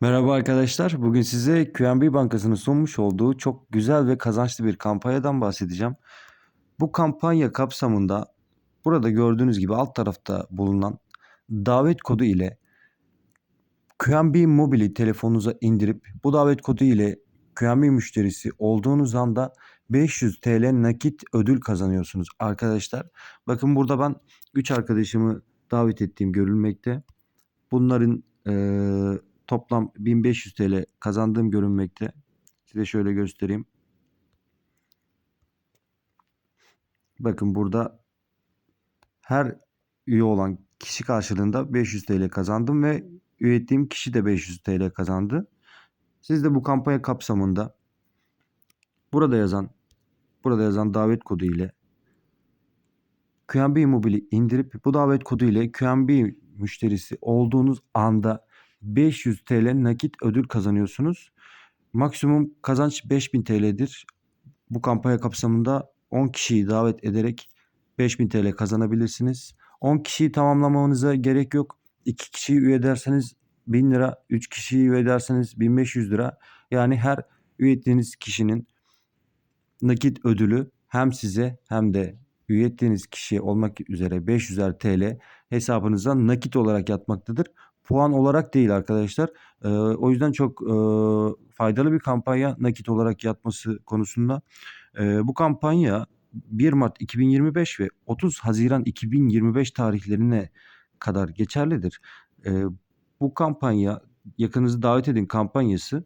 Merhaba arkadaşlar. Bugün size QNB Bankası'nın sunmuş olduğu çok güzel ve kazançlı bir kampanyadan bahsedeceğim. Bu kampanya kapsamında burada gördüğünüz gibi alt tarafta bulunan davet kodu ile QNB Mobile'i telefonunuza indirip bu davet kodu ile QNB müşterisi olduğunuz anda 500 TL nakit ödül kazanıyorsunuz arkadaşlar. Bakın burada ben 3 arkadaşımı davet ettiğim görülmekte. Bunların eee, toplam 1500 TL kazandığım görünmekte. Size şöyle göstereyim. Bakın burada her üye olan kişi karşılığında 500 TL kazandım ve üye ettiğim kişi de 500 TL kazandı. Siz de bu kampanya kapsamında burada yazan burada yazan davet kodu ile QNB Mobile'i indirip bu davet kodu ile QNB müşterisi olduğunuz anda 500 TL nakit ödül kazanıyorsunuz. Maksimum kazanç 5000 TL'dir. Bu kampanya kapsamında 10 kişiyi davet ederek 5000 TL kazanabilirsiniz. 10 kişiyi tamamlamanıza gerek yok. 2 kişiyi üye ederseniz 1000 lira, 3 kişiyi üye ederseniz 1500 lira. Yani her üye ettiğiniz kişinin nakit ödülü hem size hem de üye ettiğiniz kişiye olmak üzere 500'er TL hesabınıza nakit olarak yatmaktadır. Puan olarak değil arkadaşlar. Ee, o yüzden çok e, faydalı bir kampanya nakit olarak yatması konusunda. Ee, bu kampanya 1 Mart 2025 ve 30 Haziran 2025 tarihlerine kadar geçerlidir. Ee, bu kampanya yakınızı davet edin kampanyası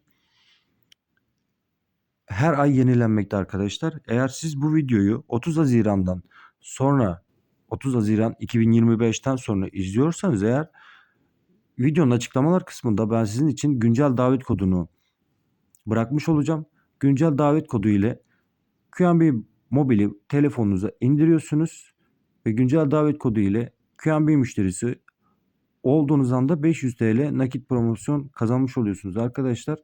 her ay yenilenmekte arkadaşlar. Eğer siz bu videoyu 30 Haziran'dan sonra 30 Haziran 2025'ten sonra izliyorsanız eğer videonun açıklamalar kısmında ben sizin için güncel davet kodunu bırakmış olacağım. Güncel davet kodu ile QNB mobili telefonunuza indiriyorsunuz ve güncel davet kodu ile QNB müşterisi olduğunuz anda 500 TL nakit promosyon kazanmış oluyorsunuz arkadaşlar.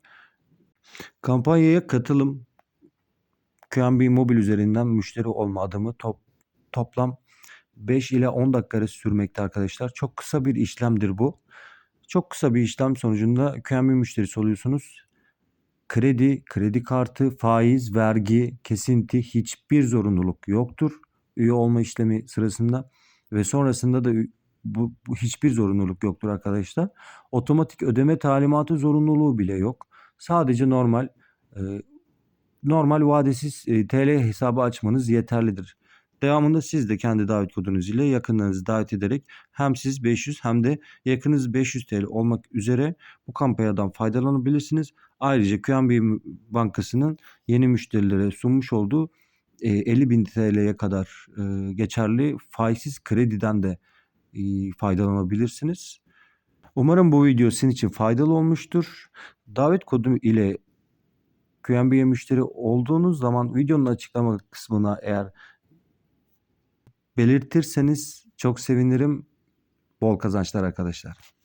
Kampanyaya katılım QNB Mobil üzerinden müşteri olma adımı top, toplam 5 ile 10 dakika sürmekte arkadaşlar. Çok kısa bir işlemdir bu. Çok kısa bir işlem sonucunda QNB müşterisi oluyorsunuz. Kredi, kredi kartı, faiz, vergi, kesinti hiçbir zorunluluk yoktur. Üye olma işlemi sırasında ve sonrasında da bu, bu hiçbir zorunluluk yoktur arkadaşlar. Otomatik ödeme talimatı zorunluluğu bile yok. Sadece normal e, normal vadesiz e, TL hesabı açmanız yeterlidir. Devamında siz de kendi davet kodunuz ile yakınlarınızı davet ederek hem siz 500 hem de yakınız 500 TL olmak üzere bu kampanyadan faydalanabilirsiniz. Ayrıca QNB Bankası'nın yeni müşterilere sunmuş olduğu e, 50 bin TL'ye kadar e, geçerli faizsiz krediden de e, faydalanabilirsiniz. Umarım bu video sizin için faydalı olmuştur. Davet kodu ile QNB'ye müşteri olduğunuz zaman videonun açıklama kısmına eğer belirtirseniz çok sevinirim. Bol kazançlar arkadaşlar.